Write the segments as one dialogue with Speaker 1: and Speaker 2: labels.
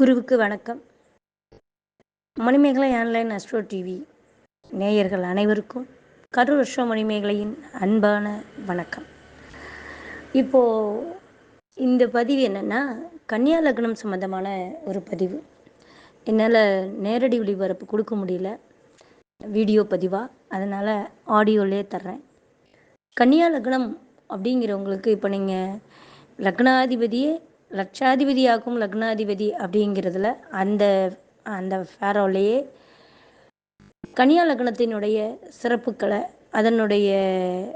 Speaker 1: குருவுக்கு வணக்கம். Manimekalai online astro TV நேயர்கள் அனைவருக்கும் கரூர் அஸ்ட்ரோ மணிமேகலையின் அன்பான வணக்கம். இப்போது இந்த பதிவு என்னென்னா கன்னியா லக்னம் சம்மந்தமான ஒரு பதிவு. என்னால் நேரடி ஒளிபரப்பு கொடுக்க முடியல. வீடியோ பதிவாக அதனால் ஆடியோலே தர்றேன். கன்னியா லக்னம் அப்படிங்கிறவங்களுக்கு இப்போ நீங்கள் லக்னாதிபதியே லட்சாதிபதியாகும் லக்னாதிபதி அப்படிங்கிறதுல அந்த அந்த ஃபேரோலேயே கனியா லக்னத்தினுடைய சிறப்புக்களை அதனுடைய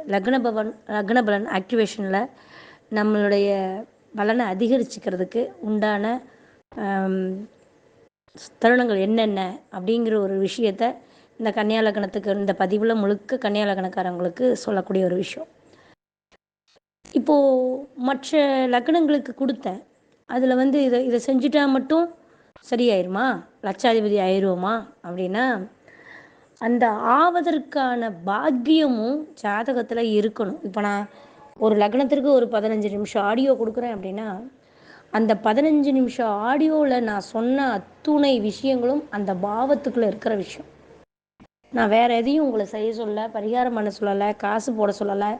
Speaker 1: லக்ன பவன் ஆக்டிவேஷனில் நம்மளுடைய பலனை அதிகரிச்சுக்கிறதுக்கு உண்டான தருணங்கள் என்னென்ன அப்படிங்கிற ஒரு விஷயத்த இந்த கன்னியாலக்கணத்துக்கு இந்த பதிவில் முழுக்க கன்னியாலக்கணக்காரங்களுக்கு சொல்லக்கூடிய ஒரு விஷயம். இப்போது மற்ற லக்னங்களுக்கு கொடுத்தேன். அதில் வந்து இதை இதை செஞ்சுட்டா மட்டும் சரியாயிருமா? லட்சாதிபதி ஆயிடுவோமா அப்படின்னா அந்த ஆவதற்கான பாக்கியமும் ஜாதகத்தில் இருக்கணும். இப்போ நான் ஒரு லக்னத்திற்கு ஒரு பதினஞ்சு நிமிஷம் ஆடியோ கொடுக்குறேன் அப்படின்னா அந்த பதினஞ்சு நிமிஷம் ஆடியோவில் நான் சொன்ன அத்துணை விஷயங்களும் அந்த பாவத்துக்குள்ளே இருக்கிற விஷயம். நான் வேறு எதையும் உங்களை செய்ய சொல்ல பரிகாரம் பண்ண சொல்லலை காசு போட சொல்லலை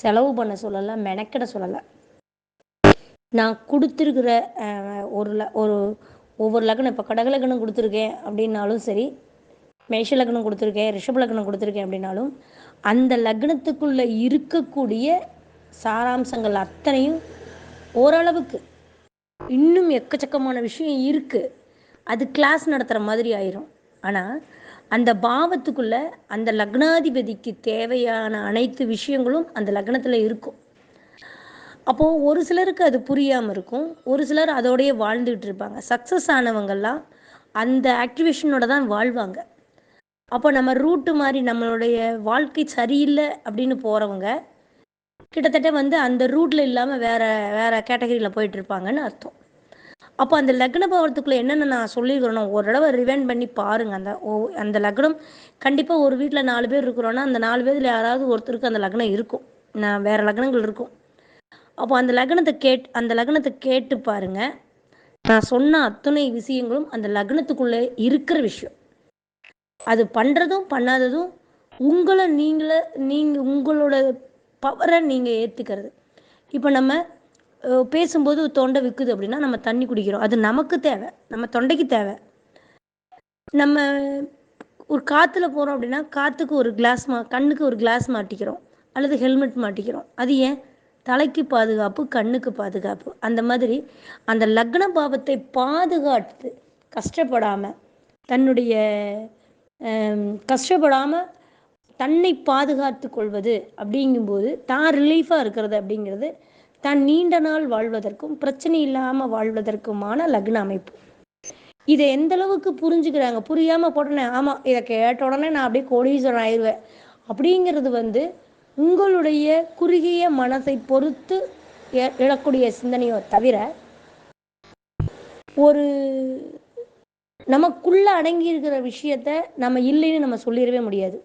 Speaker 1: செலவு பண்ண சொல்லலை மெனக்கிட சொல்லலை. நான் கொடுத்துருக்கிற ஒரு ல ஒரு ஒவ்வொரு லக்னம் இப்போ கடக லக்னம் கொடுத்துருக்கேன் அப்படின்னாலும் சரி மேஷ லக்னம் கொடுத்துருக்கேன் ரிஷப லக்னம் கொடுத்துருக்கேன் அப்படின்னாலும் அந்த லக்னத்துக்குள்ளே இருக்கக்கூடிய சாராம்சங்கள் அத்தனையும் ஓரளவுக்கு இன்னும் எக்கச்சக்கமான விஷயம் இருக்குது அது கிளாஸ் நடத்துகிற மாதிரி ஆயிரும். ஆனால் அந்த பாவத்துக்குள்ளே அந்த லக்னாதிபதிக்கு தேவையான அனைத்து விஷயங்களும் அந்த லக்னத்தில் இருக்கும். அப்போது ஒரு சிலருக்கு அது புரியாமல் இருக்கும். ஒரு சிலர் அதோடையே வாழ்ந்துகிட்டு இருப்பாங்க. சக்ஸஸ் ஆனவங்கெல்லாம் அந்த ஆக்டிவேஷனோட தான் வாழ்வாங்க. அப்போ நம்ம ரூட்டு மாதிரி நம்மளுடைய வாழ்க்கை சரியில்லை அப்படின்னு போகிறவங்க கிட்டத்தட்ட வந்து அந்த ரூட்டில் இல்லாமல் வேறு வேறு கேட்டகரியில் போயிட்டு இருப்பாங்கன்னு அர்த்தம். அப்போ அந்த லக்ன பவரத்துக்குள்ளே என்னென்ன நான் சொல்லியிருக்கிறேனோ ஒரு தடவை ரிவைண்ட் பண்ணி பாருங்கள் அந்த ஓ அந்த லக்னம் கண்டிப்பாக ஒரு வீட்டில் நாலு பேர் இருக்கிறோன்னா அந்த நாலு பேரில் யாராவது ஒருத்தருக்கு அந்த லக்னம் இருக்கும். நான் வேறு லக்னங்கள் இருக்கும். அப்போ அந்த லக்னத்தை கேட் அந்த லக்னத்தை கேட்டு பாருங்கள் நான் சொன்ன அத்தனை விஷயங்களும் அந்த லக்னத்துக்குள்ளே இருக்கிற விஷயம். அது பண்ணுறதும் பண்ணாததும் உங்களை நீங்களே நீங்கள் உங்களோட பவரை நீங்கள் ஏற்றுக்கிறது இப்போ நம்ம பேசும்போது தொண்டை விற்குது அப்படின்னா நம்ம தண்ணி குடிக்கிறோம். அது நமக்கு தேவை. நம்ம தொண்டைக்கு தேவை. நம்ம ஒரு காற்றுல போகிறோம் அப்படின்னா காற்றுக்கு ஒரு கிளாஸ் மா கண்ணுக்கு ஒரு கிளாஸ் மாட்டிக்கிறோம். அல்லது ஹெல்மெட் மாட்டிக்கிறோம். அது ஏன்? தலைக்கு பாதுகாப்பு கண்ணுக்கு பாதுகாப்பு. அந்த மாதிரி அந்த லக்ன பாவத்தை பாதுகாத்து கஷ்டப்படாமல் தன்னுடைய கஷ்டப்படாமல் தன்னை பாதுகாத்து கொள்வது அப்படிங்கும்போது தான் ரிலீஃபாக இருக்கிறது அப்படிங்கிறது தான் நீண்ட நாள் வாழ்வதற்கும் பிரச்சனை இல்லாமல் வாழ்வதற்குமான லக்ன அமைப்பு. இதை எந்த அளவுக்கு புரிஞ்சுக்கிறாங்க? புரியாமல் போட்டனே ஆமாம் இதை கேட்ட உடனே நான் அப்படியே கோடீஸ்வரன் ஆயிடுவேன். அப்படிங்கிறது வந்து உங்களுடைய குறுகிய மனதை பொறுத்து எழக்கூடிய சிந்தனையோ தவிர ஒரு நமக்குள்ள அடங்கி இருக்கிற விஷயத்த நம்ம இல்லைன்னு நம்ம சொல்லிடவே முடியாது.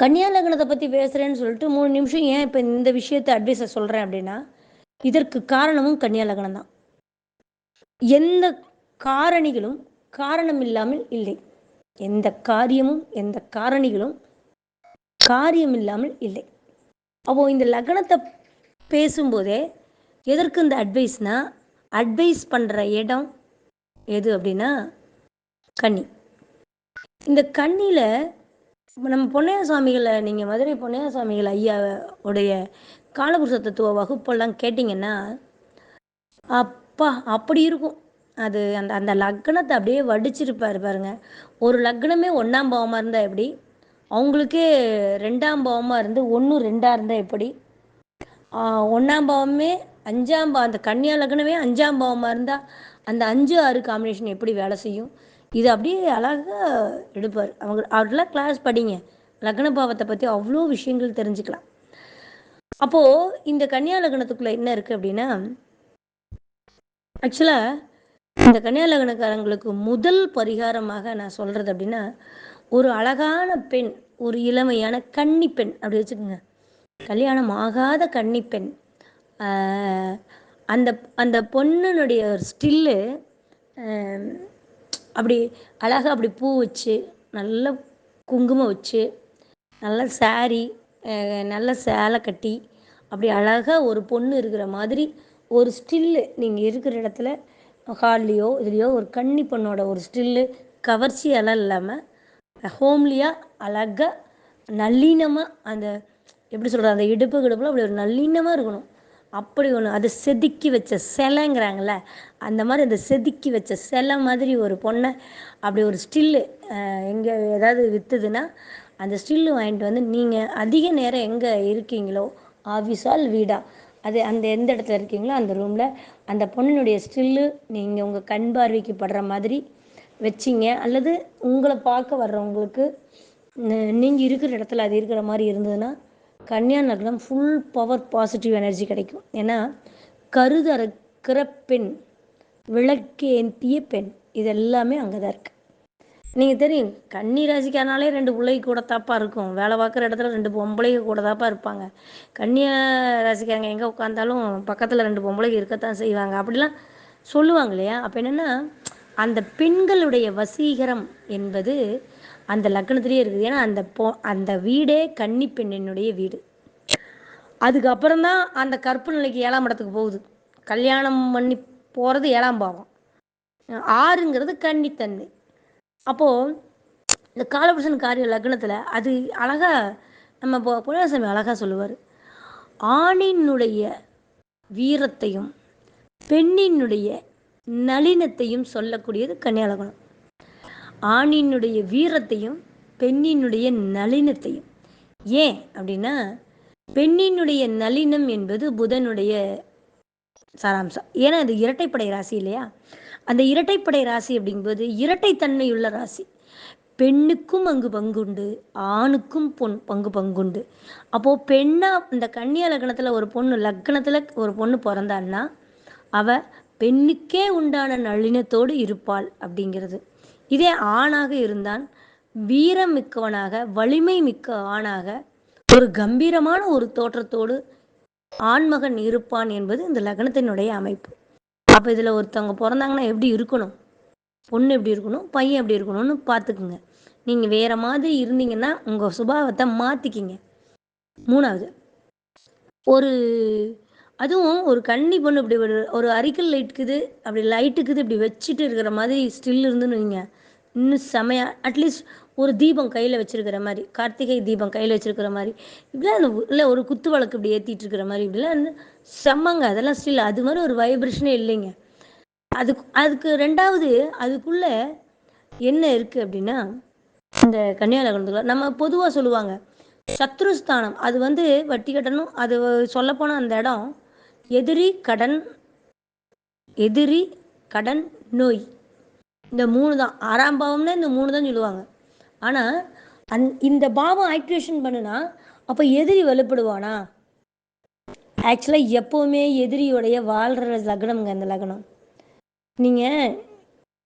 Speaker 1: கன்னியா லக்னத்தை பற்றி பேசுகிறேன்னு சொல்லிட்டு மூணு நிமிஷம் ஏன் இப்போ இந்த விஷயத்தை அட்வைஸை சொல்கிறேன் அப்படின்னா இதற்கு காரணமும் கன்னியா லக்னம் தான். எந்த காரணிகளும் காரணம் இல்லாமல் இல்லை. எந்த காரியமும் எந்த காரணிகளும் காரியம் இல்லாமல் இல்லை. அப்போது இந்த லக்னத்தை பேசும்போதே எதற்கு இந்த அட்வைஸ்னால் அட்வைஸ் பண்ணுற இடம் எது அப்படின்னா கன்னி. இந்த கண்ணியில் நம்ம பொன்னைய சுவாமிகளை நீங்கள் மதுரை பொன்னைய சுவாமிகள் ஐயா உடைய காலபுருஷ தத்துவ வகுப்பெல்லாம் கேட்டிங்கன்னா அப்பா அப்படி இருக்கும். அது அந்த அந்த லக்னத்தை அப்படியே வடிச்சிருப்பார் பாருங்க. ஒரு லக்னமே ஒன்றாம் பாவமாக இருந்தால் எப்படி? அவங்களுக்கே ரெண்டாம் பாவமாக இருந்து ஒன்று ரெண்டாக இருந்தால் எப்படி? ஒன்றாம் பாவமே அஞ்சாம் பாவம் அந்த கன்னியா லக்னமே அஞ்சாம் பாவமாக இருந்தால் அந்த அஞ்சு ஆறு காம்பினேஷன் எப்படி வேலை செய்யும்? இது அப்படியே அழகாக எடுப்பார். அவங்க அவர்லாம் கிளாஸ் படிங்க. லக்ன பாவத்தை பற்றி அவ்வளோ விஷயங்கள் தெரிஞ்சுக்கலாம். அப்போது இந்த கன்னியா லக்னத்துக்குள்ளே என்ன இருக்குது அப்படின்னா ஆக்சுவலாக இந்த கன்னியா லக்னக்காரங்களுக்கு முதல் பரிகாரமாக நான் சொல்கிறது அப்படின்னா ஒரு அழகான பெண் ஒரு இளமையான கன்னி பெண் அப்படி வச்சுக்கோங்க. கல்யாணம் ஆகாத கன்னி பெண். அந்த அந்த பொண்ணுனுடைய ஸ்டில்லு அப்படி அழகாக அப்படி பூ வச்சு நல்ல குங்குமம் வச்சு நல்ல சாரி நல்ல சேலை கட்டி அப்படி அழகாக ஒரு பொண்ணு இருக்கிற மாதிரி ஒரு ஸ்டில்லு நீங்கள் இருக்கிற இடத்துல ஹால்லையோ இதுலேயோ ஒரு கன்னி பொண்ணோட ஒரு ஸ்டில்லு கவர்ச்சியெல்லாம் இல்லாமல் ஹோம்லியாக அழகாக நல்லினமாக அந்த எப்படி சொல்கிறது அந்த இடுப்பு கிடுப்பில் அப்படி ஒரு நல்லினமாக இருக்கணும். அப்படி ஒன்று அது செதுக்கி வச்ச சிலைங்கிறாங்கள அந்த மாதிரி அந்த செதுக்கி வச்ச சிலை மாதிரி ஒரு பொண்ணை அப்படி ஒரு ஸ்டில்லு எங்கே ஏதாவது விற்றுதுன்னா அந்த ஸ்டில்லு வாங்கிட்டு வந்து நீங்கள் அதிக நேரம் எங்கே இருக்கீங்களோ ஆஃபீஸால் வீடா அது அந்த எந்த இடத்துல இருக்கீங்களோ அந்த ரூமில் அந்த பொண்ணினுடைய ஸ்டில்லு நீங்கள் உங்கள் கண் பார்வைக்கு படுற மாதிரி வச்சிங்க. அல்லது உங்களை பார்க்க வர்றவங்களுக்கு நீங்கள் இருக்கிற இடத்துல அது இருக்கிற மாதிரி இருந்ததுன்னா கன்னியா லக்னம் ஃபுல் பவர் பாசிட்டிவ் எனர்ஜி கிடைக்கும். ஏன்னா கருதறுக்கிற பெண் விளக்கேந்திய பெண் இது எல்லாமே அங்கே தான் இருக்குது நீங்கள் தெரியும் கன்னி ராசிக்கானாலே ரெண்டு பிள்ளைக்கு கூட தாப்பா இருக்கும். வேலை பார்க்குற இடத்துல ரெண்டு பொம்பளைங்க கூட தாப்பா இருப்பாங்க. கன்னியா ராசிக்காரங்க எங்கே உட்காந்தாலும் பக்கத்தில் ரெண்டு பொம்பளைங்க இருக்கத்தான் செய்வாங்க. அப்படிலாம் சொல்லுவாங்க இல்லையா? அப்போ என்னென்னா அந்த பெண்களுடைய வசீகரம் என்பது அந்த லக்னத்திலேயே இருக்குது. ஏன்னா அந்த போ அந்த வீடே கன்னி பெண்ணினுடைய வீடு. அதுக்கப்புறம் தான் அந்த கற்பு நிலைக்கு ஏழாம் இடத்துக்கு போகுது. கல்யாணம் பண்ணி போகிறது ஏழாம் பாவம். ஆறுங்கிறது கன்னித்தன்மை அப்போது இந்த காலபுருஷன் காரிய லக்னத்தில் அது அழகாக நம்ம இப்போ புனிதசாமி அழகாக சொல்லுவார். ஆணினுடைய வீரத்தையும் பெண்ணினுடைய நளினத்தையும் சொல்லக்கூடியது கன்னியாலகுணம் ஆணினுடைய வீரத்தையும் பெண்ணினுடைய நளினத்தையும். ஏன் அப்படின்னா பெண்ணினுடைய நளினம் என்பது புதனுடைய சாராம்சம். ஏன்னா அது இரட்டைப்படை ராசி இல்லையா? அந்த இரட்டைப்படை ராசி அப்படிங்கும்போது இரட்டைத்தன்மையுள்ள ராசி. பெண்ணுக்கும் அங்கு பங்குண்டு ஆணுக்கும் பொன் பங்கு பங்குண்டு. அப்போது பெண்ணாக இந்த கன்னியா லக்னத்தில் ஒரு பொண்ணு லக்னத்தில் ஒரு பொண்ணு பிறந்தான்னா அவ பெண்ணுக்கே உண்டான நளினத்தோடு இருப்பாள் அப்படிங்கிறது. இதே ஆணாக இருந்தான் வீரம் மிக்கவனாக வலிமை மிக்க ஆணாக ஒரு கம்பீரமான ஒரு தோற்றத்தோடு ஆண்மகன் இருப்பான் என்பது இந்த லக்னத்தினுடைய அமைப்பு. அப்போ இதில் ஒருத்தவங்க பிறந்தாங்கன்னா எப்படி இருக்கணும்? பொண்ணு எப்படி இருக்கணும்? பையன் எப்படி இருக்கணும்னு பார்த்துக்குங்க. நீங்கள் வேறு மாதிரி இருந்தீங்கன்னா உங்கள் சுபாவத்தை மாற்றிக்கிங்க மூணாவது ஒரு அதுவும் ஒரு கன்னி பொண்ணு இப்படி ஒரு ஒரு அரிக்கல் லைட்டுக்குது அப்படி லைட்டுக்குது இப்படி வச்சுட்டு இருக்கிற மாதிரி ஸ்டில் இருந்துன்னு வைங்க. இன்னும் செமையாக அட்லீஸ்ட் ஒரு தீபம் கையில் வச்சுருக்கிற மாதிரி கார்த்திகை தீபம் கையில் வச்சுருக்கிற மாதிரி. இப்படிலாம் இல்லை ஒரு குத்து வழக்கு இப்படி ஏற்றிட்டு இருக்கிற மாதிரி இப்படிலாம் செம்மங்க. அதெல்லாம் ஸ்டில் அது மாதிரி ஒரு வைப்ரேஷனே இல்லைங்க. அதுக்கு அதுக்கு ரெண்டாவது அதுக்குள்ளே என்ன இருக்குது அப்படின்னா இந்த கன்னியாலகணத்தில் நம்ம பொதுவாக சொல்லுவாங்க சத்ருஸ்தானம் அது வந்து வட்டி கட்டணும் அது சொல்லப்போனால் அந்த இடம் எதிரி கடன் எதிரி கடன் நோய். இந்த மூணு தான். ஆறாம் பாவம்னா இந்த மூணு தான் சொல்லுவாங்க. ஆனால் அந் இந்த பாவம் ஆக்டிவேஷன் பண்ணுனா அப்போ எதிரி வலுப்படுவானா? ஆக்சுவலாக எப்போவுமே எதிரியோடைய வாழ்கிற லக்னம்ங்க அந்த லக்னம். நீங்கள்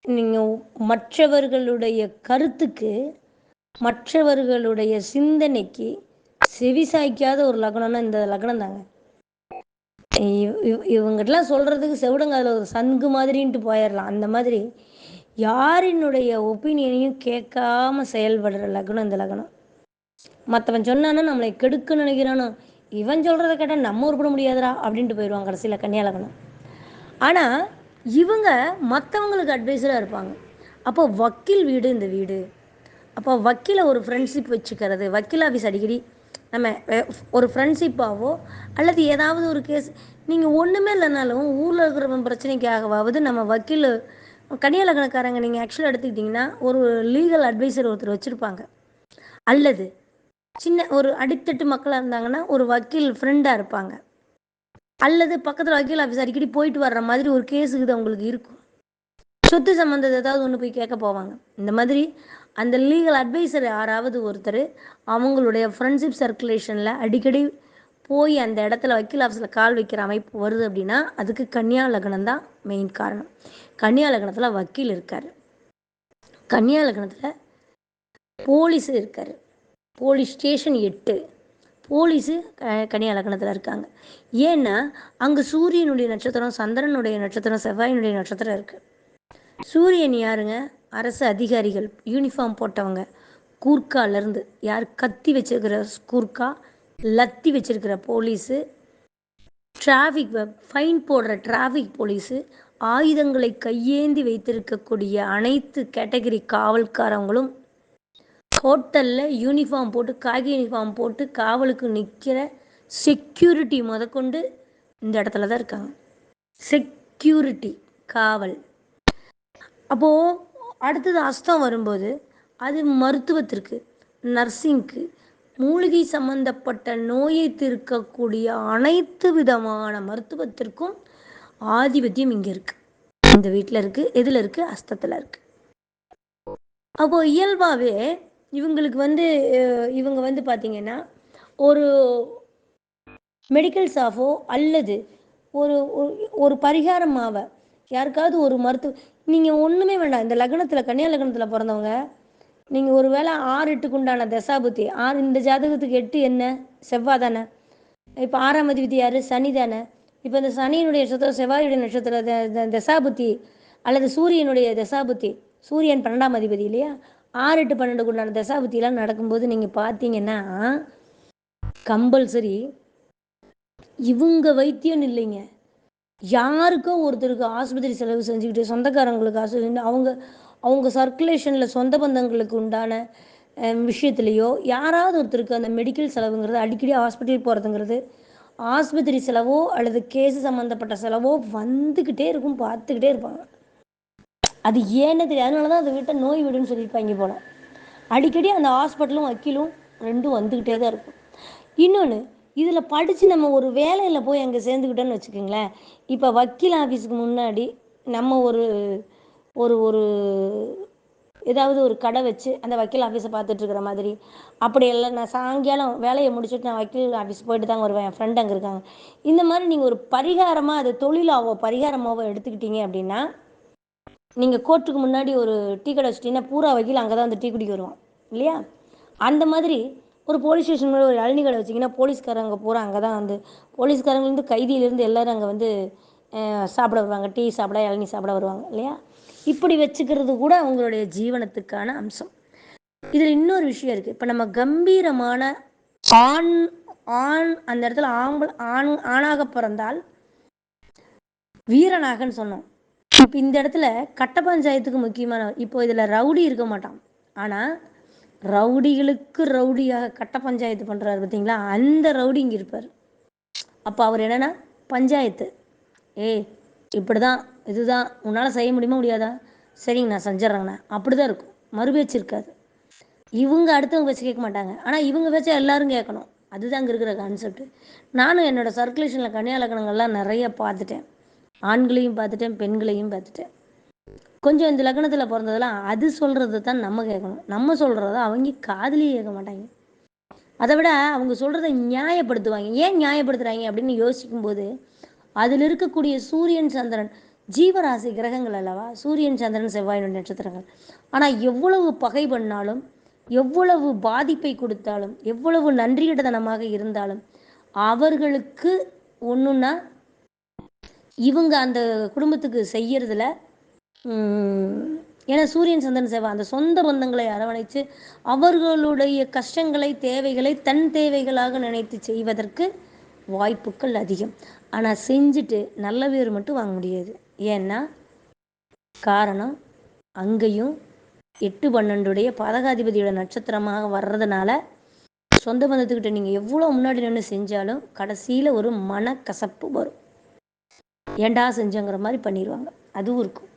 Speaker 1: நீங்கள் மற்றவர்களுடைய கருத்துக்கு மற்றவர்களுடைய சிந்தனைக்கு செவிசாய்க்காத ஒரு லக்னம்னா இந்த லக்னம் தாங்க இவங்ககிட்டலாம் சொல்கிறதுக்கு செவிடங்காதில் ஒரு சங்கு மாதிரின்ட்டு போயிடலாம் அந்த மாதிரி யாரினுடைய ஒப்பீனியனையும் கேட்காம செயல்படுற லக்னம் இந்த லக்னம். மற்றவன் சொன்னானா நம்மளை கெடுக்க நினைக்கிறானோ இவன் சொல்கிறத கேட்டால் நம்ம உருப்பட முடியாதுடா அப்படின்ட்டு போயிடுவாங்க கடைசியில் கன்னியா லக்னம். ஆனால் இவங்க மற்றவங்களுக்கு அட்வைஸராக இருப்பாங்க. அப்போ வக்கீல் வீடு இந்த வீடு. அப்போ வக்கீலை ஒரு ஃப்ரெண்ட்ஷிப் வச்சுக்கிறது வக்கீல் ஆஃபீஸ் அடிக்கடி நம்ம ஒரு ஃப்ரெண்ட்ஷிப்பாகவோ அல்லது ஏதாவது ஒரு கேஸ் நீங்கள் ஒன்றுமே இல்லைனாலும் ஊரில் இருக்கிறவன் பிரச்சனைக்காகவாவது நம்ம வக்கீல் கன்னியாலக்கணக்காரங்க நீங்கள் ஆக்சுவலாக எடுத்துக்கிட்டிங்கன்னா ஒரு லீகல் அட்வைசர் ஒருத்தர் வச்சுருப்பாங்க. அல்லது சின்ன ஒரு அடித்தட்டு மக்களாக இருந்தாங்கன்னா ஒரு வக்கீல் ஃப்ரெண்டாக இருப்பாங்க. அல்லது பக்கத்தில் வக்கீல் ஆஃபீஸ் அடிக்கடி போயிட்டு வர்ற மாதிரி ஒரு கேஸுக்கு இது அவங்களுக்கு இருக்கும். சொத்து சம்மந்தத்தை ஏதாவது ஒன்று போய் கேட்க போவாங்க. இந்த மாதிரி அந்த லீகல் அட்வைசர் யாராவது ஒருத்தர் அவங்களுடைய ஃப்ரெண்ட்ஷிப் சர்க்குலேஷனில் அடிக்கடி போய் அந்த இடத்துல வக்கீல் ஆஃபீஸில் கால் வைக்கிற அமைப்பு வருது அப்படின்னா அதுக்கு கன்னியா லக்னம் தான் மெயின் காரணம். கன்னியா லக்னத்தில் வக்கீல் இருக்கார். கன்னியா லக்னத்தில் போலீஸ் இருக்கார். போலீஸ் ஸ்டேஷன் எட்டு. போலீஸு கன்னியா லக்னத்தில் இருக்காங்க. ஏன்னா அங்கே சூரியனுடைய நட்சத்திரம் சந்திரனுடைய நட்சத்திரம் செவ்வாயினுடைய நட்சத்திரம் இருக்குது சூரியன் யாருங்க? அரசு அதிகாரிகள் யூனிஃபார்ம் போட்டவங்க. கூர்க்காலேருந்து யார் கத்தி வச்சிருக்கிற கூர்க்கா? லத்தி வச்சிருக்கிற போலீஸு. டிராஃபிக் ஃபைன் போடுற டிராஃபிக் போலீஸு. ஆயுதங்களை கையேந்தி வைத்திருக்கக்கூடிய அனைத்து கேட்டகரி காவல்காரங்களும் ஹோட்டலில் யூனிஃபார்ம் போட்டு காகி யூனிஃபார்ம் போட்டு காவலுக்கு நிற்கிற செக்யூரிட்டி முதற்கொண்டு இந்த இடத்துல தான் இருக்காங்க. செக்யூரிட்டி காவல். அப்போது அடுத்தது அஸ்தம் வரும்போது அது மருத்துவத்திற்கு நர்சிங்க்கு மூலிகை சம்பந்தப்பட்ட நோயை தீர்க்கக்கூடிய அனைத்து விதமான மருத்துவத்திற்கும் ஆதிபத்தியம் இங்கே இருக்குது இந்த வீட்டில் இருக்குது எதில் இருக்குது அஸ்தத்தில் இருக்குது அப்போது இயல்பாகவே இவங்களுக்கு வந்து இவங்க வந்து பார்த்திங்கன்னா ஒரு மெடிக்கல் ஸ்டாஃபோ அல்லது ஒரு ஒரு- பரிகாரமாக யாருக்காவது ஒரு மருத்துவ நீங்கள் ஒன்றுமே வேண்டாம். இந்த லக்னத்தில் கன்னியா லக்னத்தில் பிறந்தவங்க நீங்கள் ஒரு வேளை ஆறு எட்டுக்கு உண்டான தசாபுத்தி ஆறு இந்த ஜாதகத்துக்கு எட்டு என்ன? செவ்வாய் தானே. இப்போ ஆறாம் அதிபதி யார்? சனி தானே. இப்போ இந்த சனியினுடைய நட்சத்திரம் செவ்வாயுடைய நட்சத்திரம் தசாபுத்தி அல்லது சூரியனுடைய தசாபுத்தி சூரியன் பன்னெண்டாம் அதிபதி இல்லையா? ஆறு எட்டு பன்னெண்டுக்கு உண்டான தசாபுத்திலாம் நடக்கும்போது நீங்கள் பார்த்தீங்கன்னா கம்பல்சரி இவங்க வைத்தியம் இல்லைங்க. யாருக்கோ ஒருத்தருக்கு ஆஸ்பத்திரி செலவு செஞ்சுக்கிட்டு சொந்தக்காரங்களுக்கு ஆஸ்பத்திரி அவங்க அவங்க சர்க்குலேஷனில் சொந்த பந்தங்களுக்கு உண்டான விஷயத்துலேயோ விஷயத்துலையோ யாராவது ஒருத்தருக்கு அந்த மெடிக்கல் செலவுங்கிறது அடிக்கடி ஹாஸ்பிட்டல் போகிறதுங்கிறது ஆஸ்பத்திரி செலவோ அல்லது கேஸ் சம்மந்தப்பட்ட செலவோ வந்துக்கிட்டே இருக்கும் பார்த்துக்கிட்டே இருப்பாங்க. அது ஏன்னு தெரியாது. அதனால தான் அதை வீட்டை நோய் வீடுன்னு சொல்லியிருப்பாங்க போல அடிக்கடி அந்த ஹாஸ்பிட்டலும் வக்கீலும் ரெண்டும் வந்துக்கிட்டே தான் இருக்கும். இன்னொன்று இதில் படித்து நம்ம ஒரு வேலையில் போய் அங்கே சேர்ந்துக்கிட்டோன்னு வச்சுக்கோங்களேன். இப்போ வக்கீல் ஆஃபீஸுக்கு முன்னாடி நம்ம ஒரு ஒரு ஒரு ஏதாவது ஒரு கடை வச்சு அந்த வக்கீல் ஆஃபீஸை பார்த்துட்டு இருக்கிற மாதிரி அப்படி எல்லாம் நான் சாயங்காலம் வேலையை முடிச்சுட்டு நான் வக்கீல் ஆஃபீஸ் போயிட்டு தாங்க வருவேன். என் ஃப்ரெண்ட் அங்கே இருக்காங்க. இந்த மாதிரி நீங்கள் ஒரு பரிகாரமாக அது தொழிலாவோ பரிகாரமாவோ எடுத்துக்கிட்டீங்க அப்படின்னா நீங்கள் கோர்ட்டுக்கு முன்னாடி ஒரு டீ கடை வச்சிட்டிங்கன்னா பூரா வக்கீல் அங்கே தான் வந்து டீ குடிக்க வருவான். இல்லையா? அந்த மாதிரி ஒரு போலீஸ் ஸ்டேஷன் முன்னாடி ஒரு இளநீ கடை வச்சிங்கன்னா போலீஸ்காரங்க பூரா அங்கே தான் வந்து போலீஸ்காரங்கலேருந்து கைதியிலேருந்து எல்லோரும் அங்கே வந்து சாப்பிட வருவாங்க. டீ சாப்பிட இளநீ சாப்பிட வருவாங்க இல்லையா? இப்படி வச்சுக்கிறது கூட அவங்களுடைய ஜீவனத்துக்கான அம்சம். இதில் இன்னொரு விஷயம் இருக்குது இப்போ நம்ம கம்பீரமான ஆண் ஆண் அந்த இடத்துல ஆம்பளை ஆண் ஆணாக பிறந்தால் வீரனாகன்னு சொன்னோம். இப்போ இந்த இடத்துல கட்ட பஞ்சாயத்துக்கு முக்கியமான இப்போ இதில் ரவுடி இருக்க மாட்டான். ஆனால் ரவுடிகளுக்கு ரவுடியாக கட்ட பஞ்சாயத்து பண்ணுறாரு பார்த்தீங்களா அந்த ரவுடி இங்கே இருப்பார். அப்போ அவர் என்னன்னா பஞ்சாயத்து. ஏய் இப்படி தான் இதுதான் உன்னால் செய்ய முடியுமா முடியாதா? சரிங்க நான் செஞ்சிட்றேங்கண்ணா. அப்படி தான் இருக்கும். மறுபேச்சு இருக்காது இவங்க அடுத்தவங்க பேச்சு கேட்க மாட்டாங்க. ஆனால் இவங்க பேச்ச எல்லாரும் கேட்கணும். அதுதான் அங்கே இருக்கிற கான்செப்ட் நானும் என்னோட சர்க்குலேஷனில் கன்னியாலக்கணங்கள்லாம் நிறைய பார்த்துட்டேன். ஆண்களையும் பார்த்துட்டேன் பெண்களையும் பார்த்துட்டேன். கொஞ்சம் இந்த லக்னத்தில் பிறந்ததெல்லாம் அது சொல்கிறது தான் நம்ம கேட்கணும். நம்ம சொல்கிறத அவங்க காதலியே கேட்க மாட்டாங்க. அதை விட அவங்க சொல்கிறத நியாயப்படுத்துவாங்க. ஏன் நியாயப்படுத்துகிறாங்க அப்படின்னு யோசிக்கும்போது அதில் இருக்கக்கூடிய சூரியன் சந்திரன் ஜீவராசி கிரகங்கள் அல்லவா? சூரியன் சந்திரன் செவ்வாய் நட்சத்திரங்கள். ஆனால் எவ்வளவு பகை பண்ணாலும் எவ்வளவு பாதிப்பை கொடுத்தாலும் எவ்வளவு நன்றியிடத்தனமாக இருந்தாலும் அவர்களுக்கு ஒன்றுன்னா இவங்க அந்த குடும்பத்துக்கு செய்யறதுல ஏன்னா சூரியன் சந்திரன் செவ்வாய் அந்த சொந்த பந்தங்களை அரவணைத்து அவர்களுடைய கஷ்டங்களை தேவைகளை தன் தேவைகளாக நினைத்து செய்வதற்கு வாய்ப்புகள் அதிகம். ஆனால் செஞ்சுட்டு நல்ல பேர் மட்டும் வாங்க முடியாது. ஏன்னா காரணம் அங்கேயும் எட்டு பன்னெண்டுடைய பாதகாதிபதியோட நட்சத்திரமாக வர்றதுனால சொந்த பந்தத்துக்கிட்ட நீங்கள் எவ்வளோ முன்னாடி நின்று செஞ்சாலும் கடைசியில் ஒரு மனக்கசப்பு வரும். ஏன்டா செஞ்சங்கிற மாதிரி பண்ணிடுவாங்க அதுவும் இருக்கும்.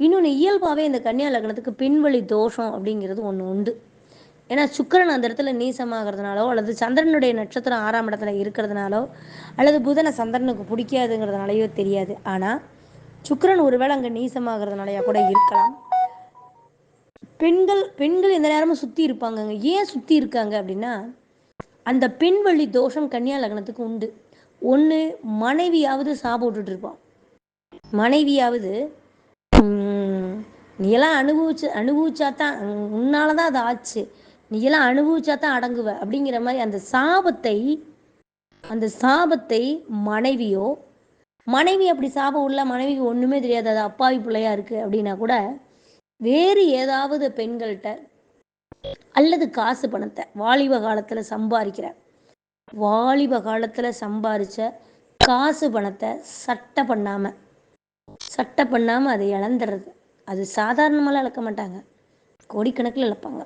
Speaker 1: இன்னொன்று இயல்பாகவே இந்த கன்னியா லக்னத்துக்கு பின்வழி தோஷம் அப்படிங்கிறது ஒன்று உண்டு. ஏன்னா சுக்கிரன் அந்த இடத்துல நீசமாகிறதுனாலோ அல்லது சந்திரனுடைய நட்சத்திரம் ஆறாம் இடத்துல இருக்கிறதுனாலோ அல்லது புதனை சந்திரனுக்கு பிடிக்காதுங்கிறதுனாலையோ தெரியாது. ஆனால் சுக்கிரன் ஒருவேளை அங்கே நீசமாகிறதுனாலயா கூட இருக்கலாம். பெண்கள் பெண்கள் எந்த நேரமும் சுற்றி இருப்பாங்க ஏன் சுற்றி இருக்காங்க அப்படின்னா அந்த பெண்வழி தோஷம் கன்னியா லக்னத்துக்கு உண்டு. ஒன்று மனைவியாவது சாப்பிட்டுட்டு இருப்பான். மனைவியாவது நீ எல்லாம் அனுபவிச்சு அனுபவிச்சா தான் உன்னால தான் அது ஆச்சு. நீ எல்லாம் அனுபவிச்சா தான் அடங்குவ. அப்படிங்கிற மாதிரி அந்த சாபத்தை அந்த சாபத்தை மனைவியோ மனைவி அப்படி சாபம் உள்ள மனைவிக்கு ஒன்றுமே தெரியாது. அது அப்பாவி பிள்ளையா இருக்குது அப்படின்னா கூட வேறு ஏதாவது பெண்கள்கிட்ட அல்லது காசு பணத்தை வாலிப காலத்தில் சம்பாதிக்கிற வாலிப காலத்தில் சம்பாதிச்ச காசு பணத்தை சட்டை பண்ணாமல் சட்டை பண்ணாமல் அதை இழந்துடுறது. அது சாதாரணமாலாம் இழக்க மாட்டாங்க. கோடிக்கணக்கில் இழப்பாங்க.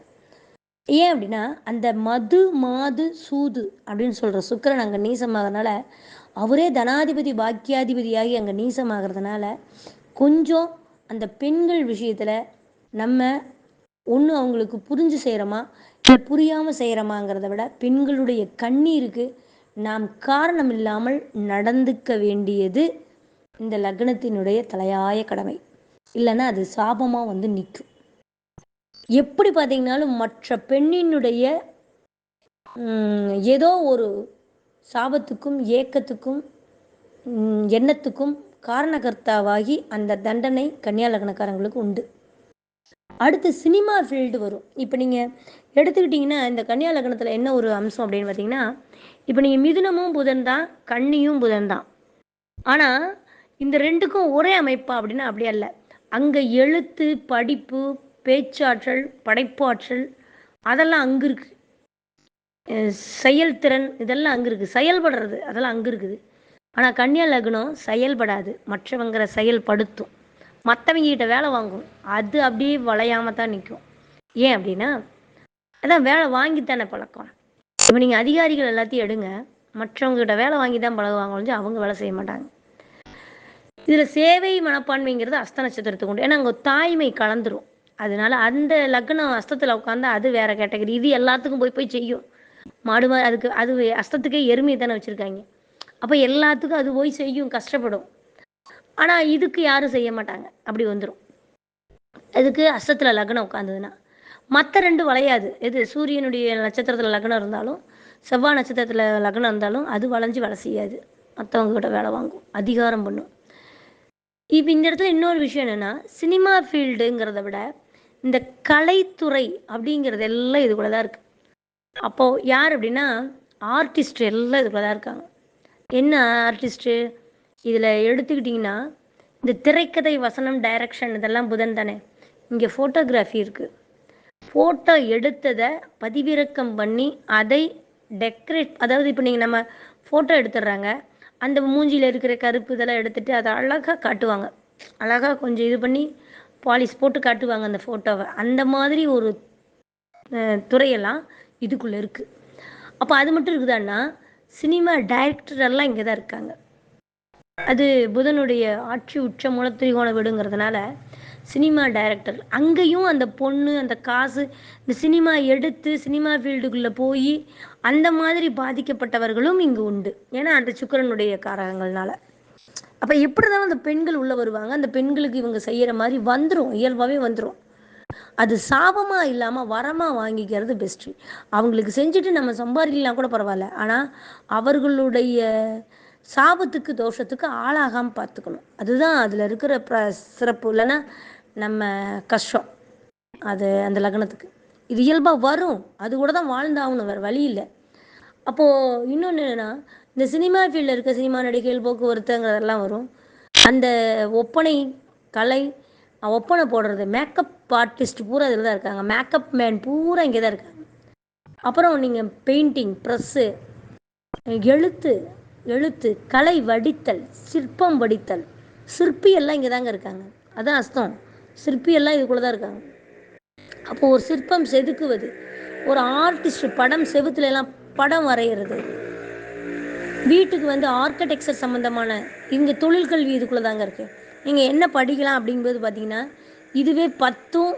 Speaker 1: ஏன் அப்படின்னா அந்த மது மாது சூது அப்படின்னு சொல்கிற சுக்கரன் அங்கே நீசமாகறதுனால அவரே தனாதிபதி பாக்கியாதிபதியாகி அங்கே நீசமாகறதுனால கொஞ்சம் அந்த பெண்கள் விஷயத்தில் நம்ம ஒன்று அவங்களுக்கு புரிஞ்சு செய்கிறோமா இல்லை புரியாமல் செய்கிறோமாங்கிறத விட பெண்களுடைய கண்ணீருக்கு நாம் காரணம் இல்லாமல் நடந்துக்க வேண்டியது இந்த லக்னத்தினுடைய தலையாய கடமை. இல்லைன்னா அது சாபமாக வந்து நிற்கும். எப்படி பார்த்தீங்கனாலும் மற்ற பெண்ணினுடைய ஏதோ ஒரு சாபத்துக்கும் ஏக்கத்துக்கும் எண்ணத்துக்கும் காரணகர்த்தாவாகி அந்த தண்டனை கன்னியா லக்னக்காரங்களுக்கு உண்டு. அடுத்து சினிமா ஃபீல்டு வரும். இப்போ நீங்கள் எடுத்துக்கிட்டிங்கன்னா இந்த கன்னியா லக்னத்தில் என்ன ஒரு அம்சம் அப்படின்னு பார்த்தீங்கன்னா இப்போ நீங்கள் மிதுனமும் புதன் தான் கன்னியும் புதன் தான். ஆனால் இந்த ரெண்டுக்கும் ஒரே அமைப்பா அப்படின்னா அப்படி அல்ல. அங்கே எழுத்து படிப்பு பேச்சாற்றல் படைப்பாற்றல் அதெல்லாம் அங்கே இருக்குது செயல்திறன் இதெல்லாம் அங்கே இருக்குது செயல்படுறது அதெல்லாம் அங்கே இருக்குது. ஆனால் கன்னியா லக்னம் செயல்படாது. மற்றவங்கிற செயல்படுத்தும். மற்றவங்ககிட்ட வேலை வாங்கும். அது அப்படியே வளையாமல் தான் நிற்கும் ஏன் அப்படின்னா அதான் வேலை வாங்கித்தானே பழக்கம். இப்போ நீங்கள் அதிகாரிகள் எல்லாத்தையும் எடுங்க. மற்றவங்ககிட்ட வேலை வாங்கி தான் பழகுவாங்க அவங்க வேலை செய்ய மாட்டாங்க. இதில் சேவை மனப்பான்மைங்கிறது அஸ்த நட்சத்திரத்துக்கு உண்டு ஏன்னா அங்கே தாய்மை கலந்துரும். அதனால அந்த லக்னம் அஸ்தத்தில் உட்காந்து அது வேற கேட்டகரி. இது எல்லாத்துக்கும் போய் போய் செய்யும். மாடு அதுக்கு அது அஸ்தத்துக்கே எருமையை தானே வச்சுருக்காங்க. அப்போ எல்லாத்துக்கும் அது போய் செய்யும் கஷ்டப்படும். ஆனால் இதுக்கு யாரும் செய்ய மாட்டாங்க. அப்படி வந்துடும் அதுக்கு அஸ்தத்தில் லக்னம் உட்காந்ததுன்னா மற்ற ரெண்டு வளையாது. எது சூரியனுடைய நட்சத்திரத்தில் லக்னம் இருந்தாலும் செவ்வாய் நட்சத்திரத்தில் லக்னம் இருந்தாலும் அது வளைஞ்சு வேலை செய்யாது. மற்றவங்க கிட்ட வேலை வாங்கும். அதிகாரம் பண்ணும். இப்போ இந்த இடத்துல இன்னொரு விஷயம் என்னென்னா சினிமா ஃபீல்டுங்கிறத விட இந்த கலைத்துறை அப்படிங்கிறது எல்லாம் இதுக்குள்ளே தான் இருக்குது அப்போது யார் அப்படின்னா ஆர்டிஸ்ட் எல்லாம் இதுக்குள்ளே தான் இருக்காங்க. என்ன ஆர்டிஸ்ட்டு இதில் எடுத்துக்கிட்டிங்கன்னா இந்த திரைக்கதை வசனம் டைரக்ஷன் இதெல்லாம் புதன் தானே. இங்கே ஃபோட்டோகிராஃபி இருக்குது ஃபோட்டோ எடுத்ததை பதிவிறக்கம் பண்ணி அதை டெக்கரேட் அதாவது இப்போ நீங்கள் நம்ம ஃபோட்டோ எடுத்துடுறாங்க. அந்த மூஞ்சியில் இருக்கிற கருப்பு இதெல்லாம் எடுத்துகிட்டு அதை அழகாக காட்டுவாங்க. அழகாக கொஞ்சம் இது பண்ணி பாலிஷ் போட்டு காட்டுவாங்க அந்த ஃபோட்டோவை அந்த மாதிரி ஒரு துறையெல்லாம் இதுக்குள்ளே இருக்குது அப்போ அது மட்டும் இருக்குதான்னா சினிமா டைரக்டரெல்லாம் இங்கே தான் இருக்காங்க. அது புதனுடைய ஆட்சி உச்ச மூலத்திரிகோண வீடுங்கிறதுனால சினிமா டைரக்டர். அங்கேயும் அந்த பொண்ணு அந்த காசு இந்த சினிமா எடுத்து சினிமா ஃபீல்டுக்குள்ளே போய் அந்த மாதிரி பாதிக்கப்பட்டவர்களும் இங்கு உண்டு. ஏன்னா அந்த சுக்கரனுடைய காரகங்கள்னால. அப்போ எப்படி தான் அந்த பெண்கள் உள்ளே வருவாங்க? அந்த பெண்களுக்கு இவங்க செய்கிற மாதிரி வந்துடும் இயல்பாகவே வந்துடும் அது சாபமாக இல்லாமல் வரமாக வாங்கிக்கிறது பெஸ்ட்டு அவங்களுக்கு செஞ்சுட்டு நம்ம சம்பாதிக்கலாம் கூட பரவாயில்ல. ஆனால் அவர்களுடைய சாபத்துக்கு தோஷத்துக்கு ஆளாகாமல் பார்த்துக்கணும். அதுதான் அதில் இருக்கிற பிர சிறப்பு. இல்லைன்னா நம்ம கஷ்டம். அது அந்த லக்னத்துக்கு. இது இயல்பாக வரும். அது கூட தான் வாழ்ந்தாகணும். வேறு வழி இல்லை. அப்போது இன்னொன்று என்னென்னா இந்த சினிமா ஃபீல்டில் இருக்க சினிமா நடிகைகள் போக்குவரத்துங்கிறதெல்லாம் வரும். அந்த ஒப்பனை கலை ஒப்பனை போடுறது மேக்கப் ஆர்டிஸ்ட் பூரா இதில் தான் இருக்காங்க. மேக்கப் மேன் பூரா இங்கே தான் இருக்காங்க. அப்புறம் நீங்கள் பெயிண்டிங் ப்ரெஸ்ஸு எழுத்து எழுத்து கலை வடித்தல் சிற்பம் வடித்தல் சிற்பி எல்லாம் இங்கே தாங்க இருக்காங்க. அதான் அஸ்தம். சிற்பியெல்லாம் இதுக்குள்ளே தான் இருக்காங்க. அப்போது ஒரு சிற்பம் செதுக்குவது ஒரு ஆர்டிஸ்ட் படம் செவுத்துல எல்லாம் படம் வரைகிறது வீட்டுக்கு வந்து ஆர்கிடெக்சர் சம்மந்தமான இங்கே தொழிற்கல்வி இதுக்குள்ளே தாங்க இருக்குது நீங்கள் என்ன படிக்கலாம் அப்படிங்கும்போது பார்த்தீங்கன்னா இதுவே பத்தும்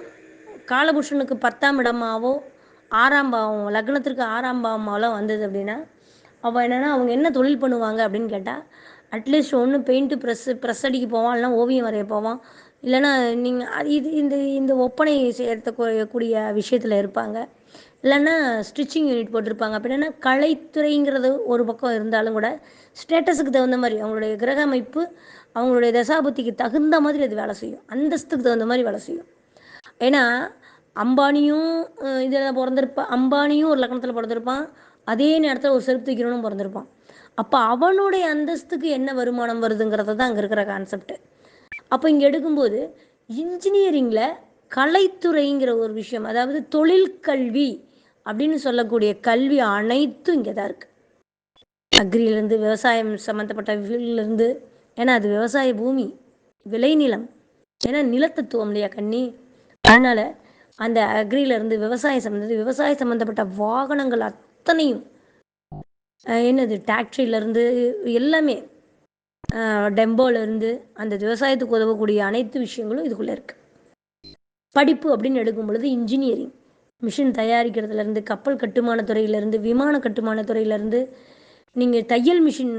Speaker 1: காலபுஷனுக்கு பத்தாம் இடமாவோ ஆறாம் பாவம் லக்னத்திற்கு ஆறாம் பாவமாவெல்லாம் வந்தது அப்படின்னா அவள் என்னென்னா அவங்க என்ன தொழில் பண்ணுவாங்க அப்படின்னு கேட்டால் அட்லீஸ்ட் ஒன்று பெயிண்ட்டு ப்ரெஸ்ஸு ப்ரெஸ் அடிக்க போவான் இல்லைனா ஓவியம் வரைய போவான் இல்லைன்னா நீங்கள் அது இது இந்த இந்த ஒப்பனை செய்யக்கூடிய விஷயத்தில் இருப்பாங்க. இல்லைன்னா ஸ்டிச்சிங் யூனிட் போட்டிருப்பாங்க. அப்படின்னா கலைத்துறைங்கிறது ஒரு பக்கம் இருந்தாலும் கூட ஸ்டேட்டஸுக்கு தகுந்த மாதிரி அவங்களுடைய கிரக அமைப்பு அவங்களுடைய தசாபுத்திக்கு தகுந்த மாதிரி அது வேலை செய்யும். அந்தஸ்துக்கு தகுந்த மாதிரி வேலை செய்யும். ஏன்னா அம்பானியும் இதில் பிறந்திருப்பான் அம்பானியும் ஒரு லக்னத்தில் பிறந்திருப்பான். அதே நேரத்தில் ஒரு செருப்பு தைக்கிறவனும் பிறந்திருப்பான். அப்போ அவனுடைய அந்தஸ்துக்கு என்ன வருமானம் வருதுங்கிறது தான் அங்கே இருக்கிற கான்செப்ட் அப்போ இங்கே எடுக்கும்போது இன்ஜினியரிங்கில் கலைத்துறைங்கிற ஒரு விஷயம் அதாவது தொழிற்கல்வி அப்படின்னு சொல்லக்கூடிய கல்வி அனைத்தும் இங்கே தான் இருக்குது அக்ரியிலேருந்து விவசாயம் சம்மந்தப்பட்ட இருந்து ஏன்னா அது விவசாய பூமி விளைநிலம் ஏன்னா நிலத்தத்துவம் இல்லையா கண்ணி? அதனால் அந்த அக்ரியிலேருந்து விவசாயம் சம்மந்த விவசாய சம்மந்தப்பட்ட வாகனங்கள் அத்தனையும் என்னது டிராக்டரியிலேருந்து எல்லாமே டெம்போலேருந்து அந்த விவசாயத்துக்கு உதவக்கூடிய அனைத்து விஷயங்களும் இதுக்குள்ளே இருக்குது படிப்பு அப்படின்னு எடுக்கும் பொழுது இன்ஜினியரிங் மிஷின் தயாரிக்கிறதுலேருந்து கப்பல் கட்டுமான துறையிலேருந்து விமான கட்டுமான துறையிலேருந்து நீங்கள் தையல் மிஷின்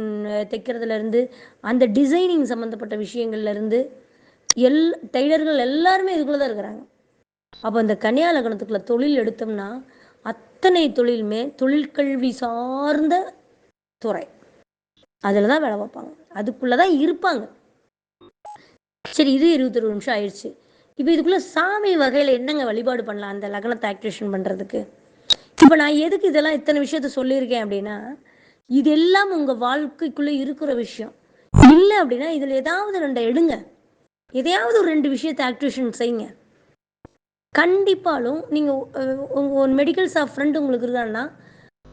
Speaker 1: தைக்கிறதுலேருந்து அந்த டிசைனிங் சம்மந்தப்பட்ட விஷயங்கள்லேருந்து எல் டெய்லர்கள் எல்லாருமே இதுக்குள்ளே தான் இருக்கிறாங்க. அப்போ அந்த கன்னியா லக்னத்துக்குள்ள தொழில் எடுத்தோம்னா அத்தனை தொழிலுமே தொழிற்கல்வி சார்ந்த துறை. அதில் தான் வேலை பார்ப்பாங்க. அதுக்குள்ளே தான் இருப்பாங்க. சரி இது இருபத்தொரு நிமிஷம் ஆயிடுச்சு. இப்போ இதுக்குள்ளே சாமி வகையில் என்னங்க வழிபாடு பண்ணலாம்? அந்த லக்னத்தை ஆக்டிவேஷன் பண்ணுறதுக்கு இப்போ நான் எதுக்கு இதெல்லாம் இத்தனை விஷயத்த சொல்லியிருக்கேன் அப்படின்னா இதெல்லாம் உங்கள் வாழ்க்கைக்குள்ளே இருக்கிற விஷயம். இல்லை அப்படின்னா இதில் ஏதாவது ரெண்டை எடுங்க. எதையாவது ஒரு ரெண்டு விஷயத்தை ஆக்டிவேஷன் செய்யுங்க. கண்டிப்பாலும் நீங்கள் உங்கள் ஒரு மெடிக்கல் ஸ்டாஃப் ஃப்ரெண்டு உங்களுக்கு இருக்காங்கன்னா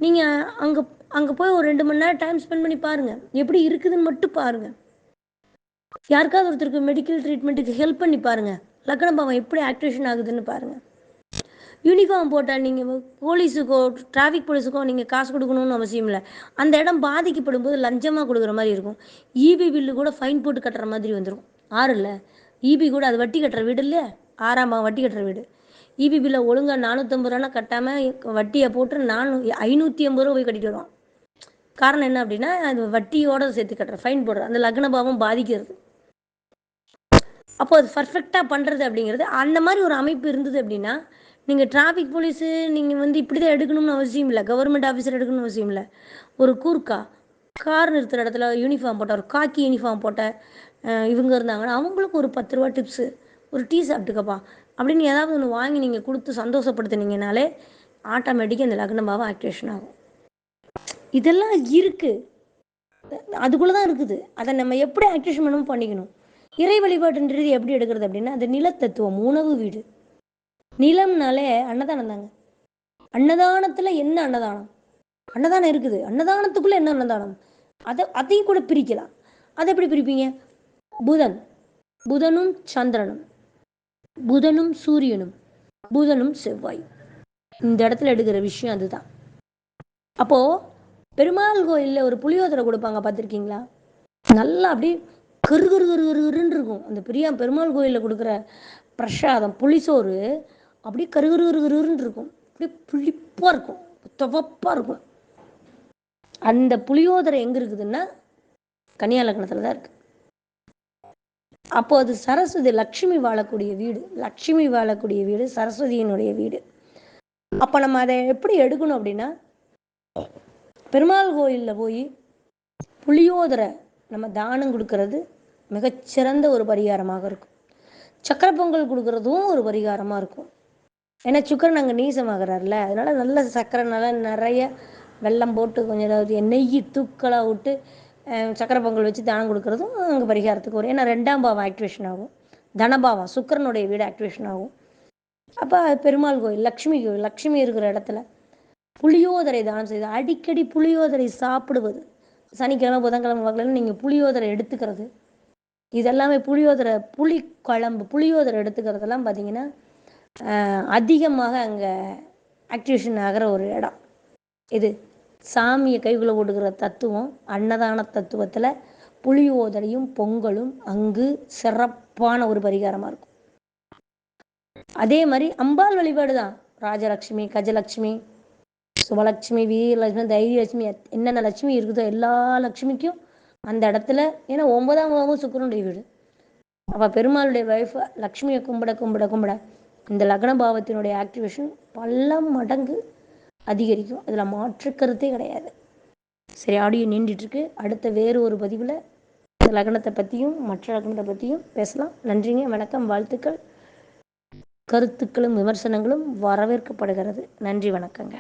Speaker 1: நீங்கள் அங்கே அங்கே போய் ஒரு ரெண்டு மணி நேரம் டைம் ஸ்பெண்ட் பண்ணி பாருங்கள் எப்படி இருக்குதுன்னு மட்டும் பாருங்கள் யாருக்காவது ஒருத்தருக்கு மெடிக்கல் ட்ரீட்மெண்ட்டுக்கு ஹெல்ப் பண்ணி பாருங்கள் லக்ன பாவம் எப்படி ஆக்டிவேஷன் ஆகுதுன்னு பாருங்கள் யூனிஃபார்ம் போட்டால் நீங்கள் போலீஸுக்கோ டிராஃபிக் போலீஸுக்கோ நீங்கள் காசு கொடுக்கணும்னு அவசியம் இல்லை. அந்த இடம் பாதிக்கப்படும் போது லஞ்சமாக கொடுக்குற மாதிரி இருக்கும். இபி பில்லு கூட ஃபைன் போட்டு கட்டுற மாதிரி வந்துடும் ஆறு இல்லை. இபி கூட அது வட்டி கட்டுற வீடு இல்லை ஆறாம் பாவம் வட்டி கட்டுற வீடு. இபி பில்லை ஒழுங்காக நானூற்றம்பது ரூபானா கட்டாமல் வட்டியை போட்டு நானூ ஐநூற்றி ஐம்பது ரூபா போய் கட்டிட்டு வருவான். காரணம் என்ன அப்படின்னா அது வட்டியோட சேர்த்து கட்டுற ஃபைன் போடுற அந்த லக்னபாவம் பாதிக்கிறது. அப்போ அது பர்ஃபெக்டாக பண்ணுறது அப்படிங்கிறது அந்த மாதிரி ஒரு அமைப்பு இருந்தது அப்படின்னா நீங்கள் டிராஃபிக் போலீஸு நீங்கள் வந்து இப்படி தான் எடுக்கணும்னு அவசியம் இல்லை கவர்மெண்ட் ஆஃபீஸர் எடுக்கணும்னு அவசியம் இல்லை. ஒரு கூர்க்கா கார் நிறுத்துகிற இடத்துல யூனிஃபார்ம் போட்ட ஒரு காக்கி யூனிஃபார்ம் போட்ட இவங்க இருந்தாங்கன்னா அவங்களுக்கு ஒரு பத்து ரூபா டிப்ஸு ஒரு டீ சாப்பிட்டுக்கப்பா அப்படின்னு ஏதாவது ஒன்று வாங்கி நீங்கள் கொடுத்து சந்தோஷப்படுத்துனீங்கனாலே ஆட்டோமேட்டிக்காக அந்த லக்னபாவம் ஆக்டிவேஷன் ஆகும். இதெல்லாம் இருக்குது அதுக்குள்ளே தான் இருக்குது. அதை நம்ம எப்படி ஆக்டிவேஷன் பண்ணணும் பண்ணிக்கணும். இறை வழிபாட்டுன்றது எப்படி எடுக்கிறது அப்படின்னா அது நிலத்தத்துவம் உணவு வீடு. நிலம்னாலே அன்னதானம் தாங்க. அன்னதானத்தில் என்ன அன்னதானம்? அன்னதானம் இருக்குது. அன்னதானத்துக்குள்ளே என்ன அன்னதானம்? அதை அதையும் கூட பிரிக்கலாம். அதை எப்படி பிரிப்பீங்க? புதன். புதனும் சந்திரனும். புதனும் சூரியனும். புதனும் செவ்வாய் இந்த இடத்துல எடுக்கிற விஷயம் அதுதான். அப்போது பெருமாள் கோயிலில் ஒரு புளியோதரை கொடுப்பாங்க பார்த்துருக்கீங்களா? நல்லா அப்படியே கரு கரு கரு கருன்னு இருக்கும். அந்த பெரியா பெருமாள் கோயிலில் கொடுக்குற பிரசாதம் புளிசோறு அப்படியே கரு கரு கரு கருன்னு இருக்கும். அப்படியே புளிப்பாக இருக்கும். துவப்பாக இருக்கும். அந்த புளியோதரை எங்கே இருக்குதுன்னா கன்னியா லக்னத்தில் தான் இருக்குது அப்போ அது சரஸ்வதி லக்ஷ்மி வாழக்கூடிய வீடு. லக்ஷ்மி வாழக்கூடிய வீடு சரஸ்வதியினுடைய வீடு. அப்போ நம்ம அதை எப்படி எடுக்கணும் அப்படின்னா பெருமாள் கோயிலில் போய் புளியோதரை நம்ம தானம் கொடுக்கறது மிகச்சிறந்த ஒரு பரிகாரமாக இருக்கும். சக்கரை பொங்கல் கொடுக்கறதும் ஒரு பரிகாரமாக இருக்கும். ஏன்னா சுக்கரன் அங்கே நீசமாகறாருல அதனால நல்ல சக்கரை நல்லா நிறைய வெல்லம் போட்டு கொஞ்சம் ஏதாவது நெய் தூக்கலாக விட்டு சக்கர சக்கரை பொங்கல் வச்சு தானம் கொடுக்கறதும் அங்கே பரிகாரத்துக்கு வரும். ஏன்னா ரெண்டாம் பாவம் ஆக்டிவேஷன் ஆகும். தனபாவம் சுக்கரனுடைய வீடு ஆக்டிவேஷன் ஆகும். அப்போ பெருமாள் கோயில் லக்ஷ்மி கோயில் லக்ஷ்மி இருக்கிற இடத்துல புளியோதரை தானம் செய்து அடிக்கடி புளியோதரை சாப்பிடுவது. சனிக்கிழமை புதன்கிழமை வாக்கில் நீங்கள் புளியோதரை எடுத்துக்கிறது. இதெல்லாமே புளியோதரை புளி குழம்பு புளியோதரை எடுத்துக்கிறதெல்லாம் பார்த்தீங்கன்னா அதிகமாக அங்கே ஆக்டிவேஷன் ஆகிற ஒரு இடம். இது சாமியை கைக்குள்ளே போட்டுக்கிற தத்துவம் அன்னதான தத்துவத்தில் புளியோதரையும் பொங்கலும் அங்கு சிறப்பான ஒரு பரிகாரமாக இருக்கும். அதே மாதிரி அம்பாள் வழிபாடு தான். ராஜலக்ஷ்மி கஜலக்ஷ்மி சுபலட்சுமி வீரலட்சுமி தைரியலட்சுமி என்னென்ன லட்சுமி இருக்குதோ எல்லா லட்சுமிக்கும் அந்த இடத்துல ஏன்னா ஒன்பதாம் பாவமும் சுக்கரனுடைய வீடு. அப்போ பெருமாளுடைய ஒய்ஃபை லக்ஷ்மியை கும்பிட கும்பிட கும்பிட இந்த லக்ன பாவத்தினுடைய ஆக்டிவேஷன் பல மடங்கு அதிகரிக்கும். அதில் மாற்று கருத்தே கிடையாது. சரி ஆடியோ நீண்டிட்டுருக்கு அடுத்த வேறு ஒரு பதிவில் இந்த லக்னத்தை பற்றியும் மற்ற லக்னத்தை பற்றியும் பேசலாம். நன்றிங்க வணக்கம் வாழ்த்துக்கள். கருத்துக்களும் விமர்சனங்களும் வரவேற்கப்படுகிறது. நன்றி வணக்கங்க.